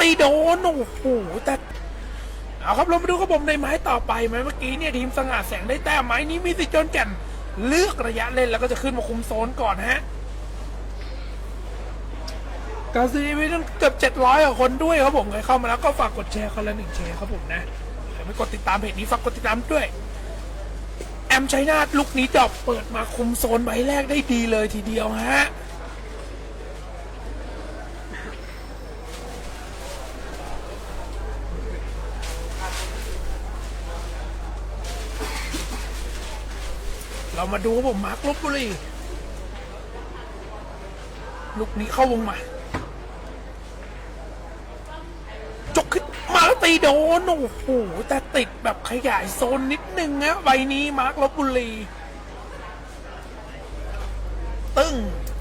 ตีโดนโอ้โหแต่เอาครับเรามาดูครับผมในไม้ต่อไปไหมเมื่อกี้เนี่ยทีมสง่าแสงได้แต้มไม้นี้มีสิทธิ์จนแก่นเลือกระยะเล่นแล้วก็จะขึ้นมาคุมโซนก่อนฮะการซีมีตั้งเกือบ700กว่าคนด้วยครับผมใครเข้ามาแล้วก็ฝากกดแชร์คนละหนึ่งแชร์ครับผมนะใครไม่กดติดตามเพจนี้ฝากกดติดตามด้วย แอมชัยนาทลุกนี้จอบเปิดมาคุมโซนใบแรกได้ดีเลยทีเดียวฮะ เรามาดูผมมาร์คลบบุรีลูกนี้เข้าวงมา จกขึ้นมาแล้วตีโดน โอ้โห แต่ติดแบบขยายโซนนิดนึงนะใบนี้มาร์คลบบุรี ตึ้ง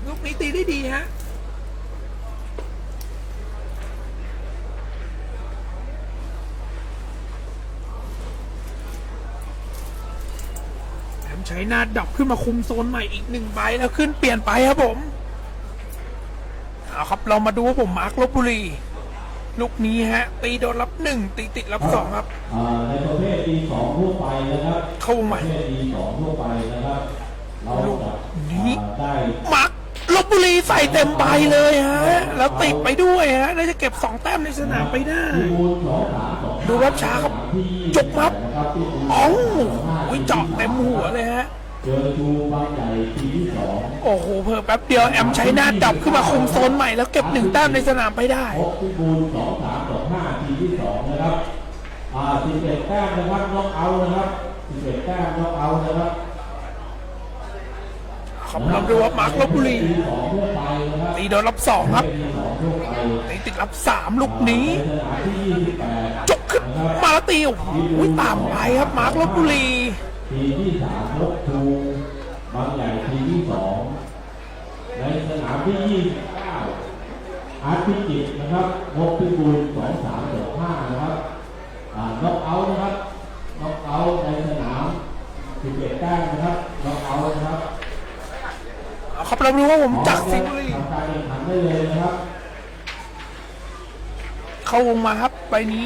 ลูกนี้ตีได้ดีฮะ แอมใช้หน้าดับขึ้นมาคุมโซนใหม่อีกหนึ่งใบแล้วขึ้นเปลี่ยนไปครับผมเอาครับเรามาดูว่าผมมาร์คลบบุรี ลูกนี้ฮะ ตีโดนรับหนึ่งตีติดรับสองครับอ่าในประเภท D2 ทั่วไปนะครับเข้าปมาระเภท D2 ทั่วไปนะครับเราลูกจะนี้อ่าได้มาร์คลบบุรีใส่เต็มใบเลยฮะ แล้วติดไปด้วยฮะน่าจะเก็บสองแต้มในสนามไปได้ ที่บูนสองสามสองดูรับช้าครับที่จกมับนะครับที่บูนอ๋อสองห้าโอ้ยเจาะเต็มหัวเลยฮะเจอชูบางใหญ่ทีที่สองโอ้โหเพิ่แป๊บเดียวแอมใช้หน้าดับขึ้นมาคุมโซนใหม่แล้วเก็บหนึ่งแต้มในสนามไปได้พบที่บูนสองสามสองห้าทีที่สองนะครับอ่าสิบเอ็ดแต้มนะครับน็อกเอาท์นะครับสิบเอ็ดแต้มน็อกเอาท์นะครับครับเราดูว่ามาร์คลบบุรีทีสองทั่วไปนะครับตีโดนรับสองครับทีสองทั่วไปตีติดรับสามลูกนี้ แล้วตีโอ้โหตามไปครับมาร์คลบบุรีทีที่สามนกทูบางใหญ่ทีที่สองในสนามที่ยี่สิบเก้าอาร์ตพิจิตรนะครับนกพิบูลสองสามสองห้านะครับอ่านกเอาท์นะครับนกเอาท์ในสนามสิบเอ็ดแต้มนะครับนกเอาท์นะครับเอาครับเราดูว่าผมจากสิงห์บุรีทำการแข่งขันได้เลยนะครับ เข้าวงมาครับใบนี้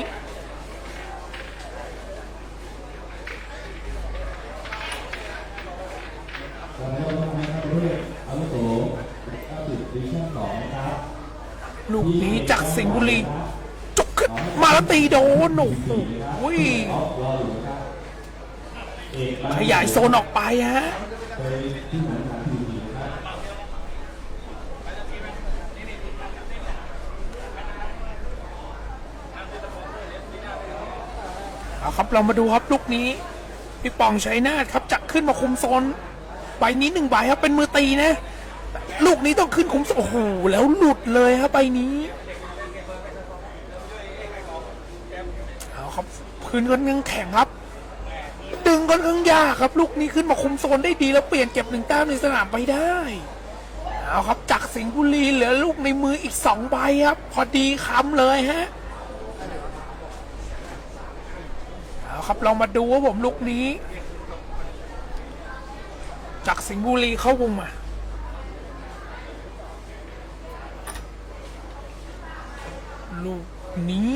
วันนี้เราต้องให้ท่านผู้อาวุโส90ดิวิชั่น2นะครับลูกนี้จากสิงห์บุรีจกขึ้นมาแล้วตีโดนโอ้โหรออยู่นะครับเอกขยายโซนออกไปฮะเอาครับเรามาดูครับลูกนี้พี่ปองชัยนาทครับจะขึ้นมาคุมโซน ใบนี้หนึ่งใบครับเป็นมือตีนะ ลูกนี้ต้องขึ้นคุมโอ้โหแล้วหลุดเลยครับใบนี้เอาครับพื้นค่อนข้างแข็งครับ ดึงค่อนข้างยากครับ ลูกนี้ขึ้นมาคุมโซนได้ดีแล้วเปลี่ยนเก็บหนึ่งแต้มในสนามไปได้เอาครับจากสิงห์บุรีเหลือลูกในมืออีกสองใบครับ พอดีคำเลยฮะเอาครับเรามาดูว่าผมลูกนี้ จากสิงห์บุรีเข้าวงมา ลูกนี้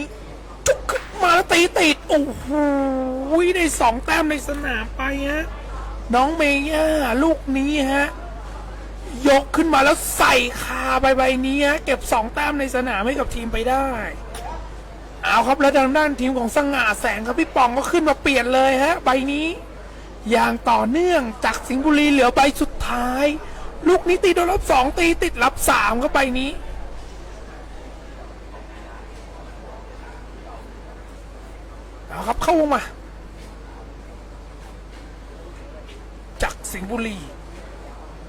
จุกขึ้นมาแล้วตีติด โอ้โหได้สองแต้มในสนามไปฮะ น้องเมย่าลูกนี้ฮะ ยกขึ้นมาแล้วใส่คาใบใบนี้ฮะ เก็บสองแต้มในสนามให้กับทีมไปได้ เอาครับแล้วทางด้านทีมของสง่าแสงครับพี่ปองก็ขึ้นมาเปลี่ยนเลยฮะ ใบนี้ อย่างต่อเนื่องจากสิงห์บุรีเหลือใบสุดท้าย ลูกนี้ตีโดนรับสองตีติดรับสามก็ใบนี้ เอาครับเข้าวงมา จากสิงห์บุรี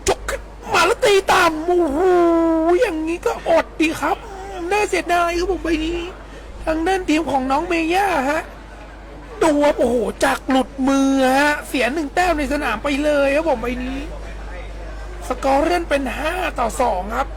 จกขึ้นมาแล้วตีตามโอ้โหอย่างนี้ก็อดดีครับ น่าเสียดายครับผมใบนี้ ทางด้านทีมของน้องเมย่าฮะ ตัวโอ้โหจากหลุดมือฮะ เสียหนึ่งแต้มในสนามไปเลยครับผมใบนี้ สกอร์เลื่นเป็น 5 ต่อ 2 ครับ